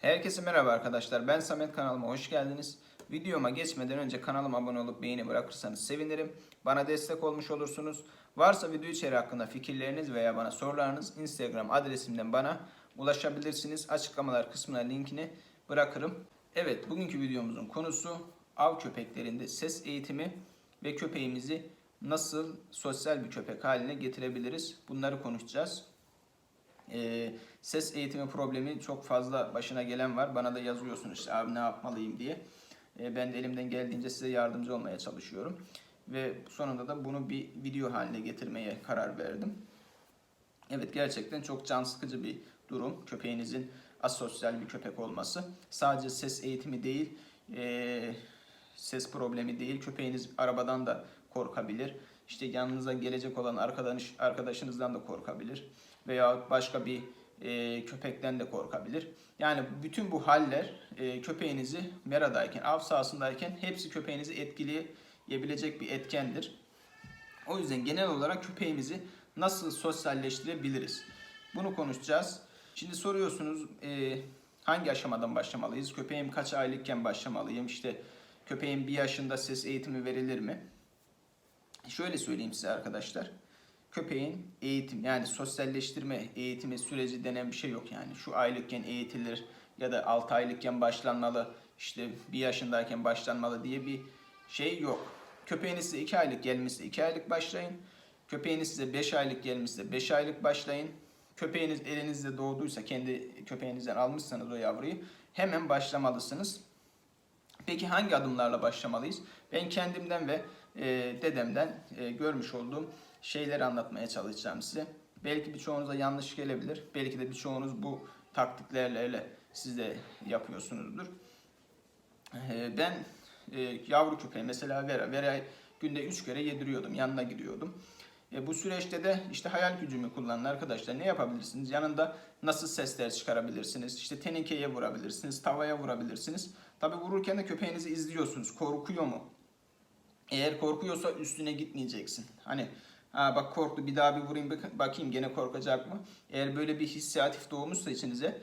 Herkese merhaba arkadaşlar. Ben Samet kanalıma hoş geldiniz. Videoma geçmeden önce kanalıma abone olup beğeni bırakırsanız sevinirim. Bana destek olmuş olursunuz. Varsa video içeriği hakkında fikirleriniz veya bana sorularınız Instagram adresimden bana ulaşabilirsiniz. Açıklamalar kısmına linkini bırakırım. Evet bugünkü videomuzun konusu av köpeklerinde ses eğitimi ve köpeğimizi nasıl sosyal bir köpek haline getirebiliriz? Bunları konuşacağız. Ee, ses eğitimi problemi çok fazla başına gelen var. Bana da yazıyorsunuz işte abi ne yapmalıyım diye. Ee, ben de elimden geldiğince size yardımcı olmaya çalışıyorum. Ve sonunda da bunu bir video haline getirmeye karar verdim. Evet gerçekten çok can sıkıcı bir durum. Köpeğinizin asosyal bir köpek olması. Sadece ses eğitimi değil, ee, ses problemi değil. Köpeğiniz arabadan da korkabilir. İşte yanınıza gelecek olan arkadaş, arkadaşınızdan da korkabilir. Veya başka bir e, köpekten de korkabilir. Yani bütün bu haller e, köpeğinizi meradayken, av sahasındayken hepsi köpeğinizi etkileyebilecek bir etkendir. O yüzden genel olarak köpeğimizi nasıl sosyalleştirebiliriz? Bunu konuşacağız. Şimdi soruyorsunuz e, hangi aşamadan başlamalıyız? Köpeğim kaç aylıkken başlamalıyım? İşte köpeğin bir yaşında ses eğitimi verilir mi? Şöyle söyleyeyim size arkadaşlar. Köpeğin eğitim yani sosyalleştirme eğitimi süreci denen bir şey yok yani. Şu aylıkken eğitilir ya da 6 aylıkken başlanmalı, işte bir yaşındayken başlanmalı diye bir şey yok. Köpeğiniz size 2 aylık gelmişse 2 aylık başlayın. Köpeğiniz size 5 aylık gelmişse 5 aylık başlayın. Köpeğiniz elinizde doğduysa kendi köpeğinizden almışsanız o yavruyu hemen başlamalısınız. Peki hangi adımlarla başlamalıyız? Ben kendimden ve e, dedemden e, görmüş olduğum şeyleri anlatmaya çalışacağım size. Belki birçoğunuza yanlış gelebilir. Belki de birçoğunuz bu taktiklerle siz de yapıyorsunuzdur. E, ben e, yavru köpeği mesela Vera, Vera'yı günde 3 kere yediriyordum. Yanına gidiyordum. E, bu süreçte de işte hayal gücümü kullanın arkadaşlar. Ne yapabilirsiniz? Yanında nasıl sesler çıkarabilirsiniz? İşte tenikeye vurabilirsiniz, tavaya vurabilirsiniz. Tabi vururken de köpeğinizi izliyorsunuz. Korkuyor mu? Eğer korkuyorsa üstüne gitmeyeceksin. Hani ha bak korktu bir daha bir vurayım bakayım gene korkacak mı? Eğer böyle bir hissiyatif doğmuşsa içinize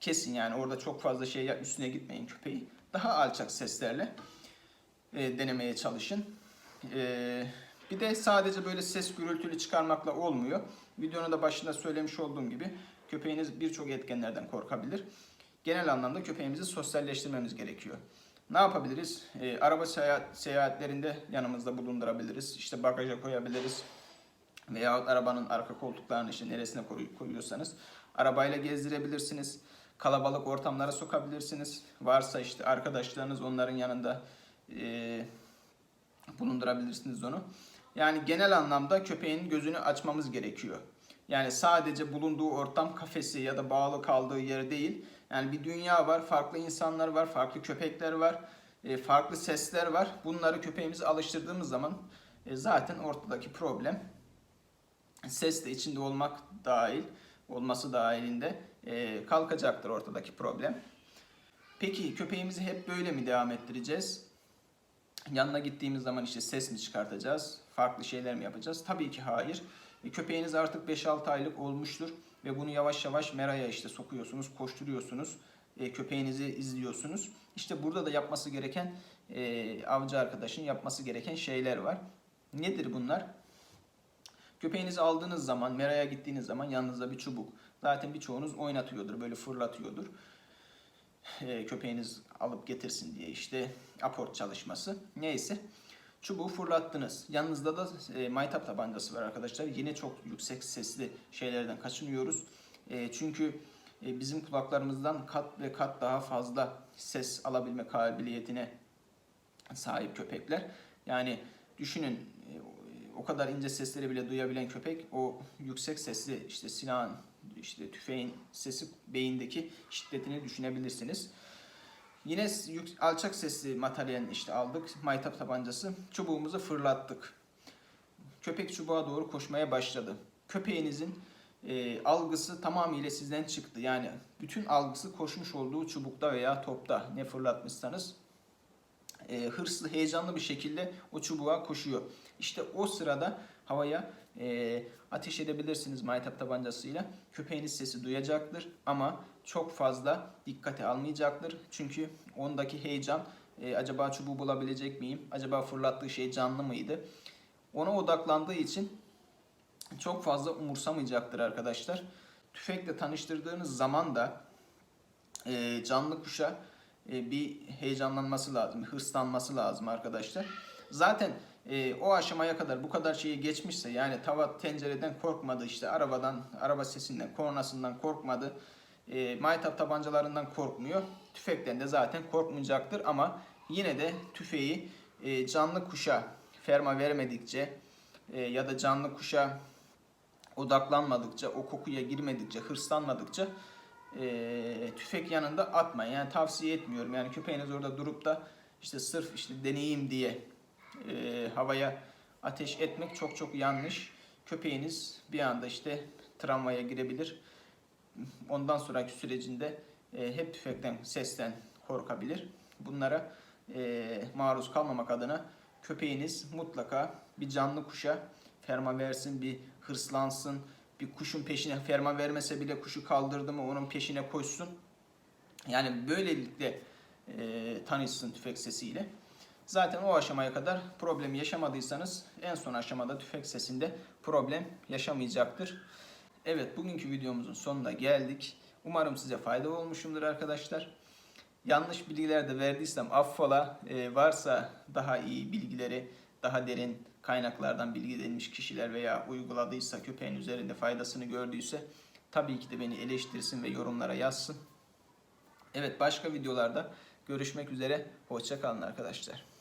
kesin yani orada çok fazla şey yap üstüne gitmeyin köpeği. Daha alçak seslerle e, denemeye çalışın. E, bir de sadece böyle ses gürültülü çıkarmakla olmuyor. Videonun da başında söylemiş olduğum gibi köpeğiniz birçok etkenlerden korkabilir. Genel anlamda köpeğimizi sosyalleştirmemiz gerekiyor. Ne yapabiliriz? E, araba seyahat, seyahatlerinde yanımızda bulundurabiliriz. İşte bagaja koyabiliriz. Veya arabanın arka koltuklarını işte neresine koyuyorsanız arabayla gezdirebilirsiniz. Kalabalık ortamlara sokabilirsiniz. Varsa işte arkadaşlarınız onların yanında e, bulundurabilirsiniz onu. Yani genel anlamda köpeğin gözünü açmamız gerekiyor. Yani sadece bulunduğu ortam kafesi ya da bağlı kaldığı yer değil. Yani bir dünya var, farklı insanlar var, farklı köpekler var, e, farklı sesler var. Bunları köpeğimize alıştırdığımız zaman e, zaten ortadaki problem ses de içinde olmak dahil, olması dahilinde e, kalkacaktır ortadaki problem. Peki köpeğimizi hep böyle mi devam ettireceğiz? Yanına gittiğimiz zaman işte ses mi çıkartacağız? Farklı şeyler mi yapacağız? Tabii ki hayır. E, köpeğiniz artık 5-6 aylık olmuştur ve bunu yavaş yavaş meraya işte sokuyorsunuz, koşturuyorsunuz. E, köpeğinizi izliyorsunuz. İşte burada da yapması gereken e, avcı arkadaşın yapması gereken şeyler var. Nedir bunlar? Köpeğinizi aldığınız zaman, meraya gittiğiniz zaman yanınızda bir çubuk. Zaten birçoğunuz oynatıyordur, böyle fırlatıyordur. E, köpeğiniz alıp getirsin diye işte aport çalışması. Neyse. Çubuğu fırlattınız. Yanınızda da e, maytap tabancası var arkadaşlar. Yine çok yüksek sesli şeylerden kaçınıyoruz. E, çünkü e, bizim kulaklarımızdan kat ve kat daha fazla ses alabilme kabiliyetine sahip köpekler. Yani düşünün e, o kadar ince sesleri bile duyabilen köpek o yüksek sesli işte silahın işte tüfeğin sesi beyindeki şiddetini düşünebilirsiniz. Yine alçak sesli materyal işte aldık. Maytap tabancası. Çubuğumuzu fırlattık. Köpek çubuğa doğru koşmaya başladı. Köpeğinizin e, algısı tamamıyla sizden çıktı. Yani bütün algısı koşmuş olduğu çubukta veya topta ne fırlatmışsanız e, hırslı, heyecanlı bir şekilde o çubuğa koşuyor. İşte o sırada havaya e, ateş edebilirsiniz maytap tabancasıyla. Köpeğiniz sesi duyacaktır ama çok fazla dikkate almayacaktır. Çünkü ondaki heyecan e, acaba çubuğu bulabilecek miyim? Acaba fırlattığı şey canlı mıydı? Ona odaklandığı için çok fazla umursamayacaktır arkadaşlar. Tüfekle tanıştırdığınız zaman da e, canlı kuşa e, bir heyecanlanması lazım, hırslanması lazım arkadaşlar. Zaten e, o aşamaya kadar bu kadar şeyi geçmişse yani tava tencereden korkmadı işte arabadan, araba sesinden, kornasından korkmadı. E, maytap tabancalarından korkmuyor. Tüfekten de zaten korkmayacaktır ama yine de tüfeği e, canlı kuşa ferma vermedikçe e, ya da canlı kuşa odaklanmadıkça, o kokuya girmedikçe, hırslanmadıkça e, tüfek yanında atmayın. Yani tavsiye etmiyorum. Yani köpeğiniz orada durup da işte sırf işte deneyeyim diye e, havaya ateş etmek çok çok yanlış. Köpeğiniz bir anda işte travmaya girebilir. Ondan sonraki sürecinde e, hep tüfekten, sesten korkabilir. Bunlara e, maruz kalmamak adına köpeğiniz mutlaka bir canlı kuşa ferma versin, bir hırslansın, bir kuşun peşine ferma vermese bile kuşu kaldırdı mı onun peşine koşsun. Yani böylelikle e, tanışsın tüfek sesiyle. Zaten o aşamaya kadar problem yaşamadıysanız en son aşamada tüfek sesinde problem yaşamayacaktır. Evet bugünkü videomuzun sonuna geldik. Umarım size faydalı olmuşumdur arkadaşlar. Yanlış bilgiler de verdiysem affola. Ee, varsa daha iyi bilgileri, daha derin kaynaklardan bilgi edinmiş kişiler veya uyguladıysa, köpeğin üzerinde faydasını gördüyse tabii ki de beni eleştirsin ve yorumlara yazsın. Evet başka videolarda görüşmek üzere. Hoşçakalın arkadaşlar.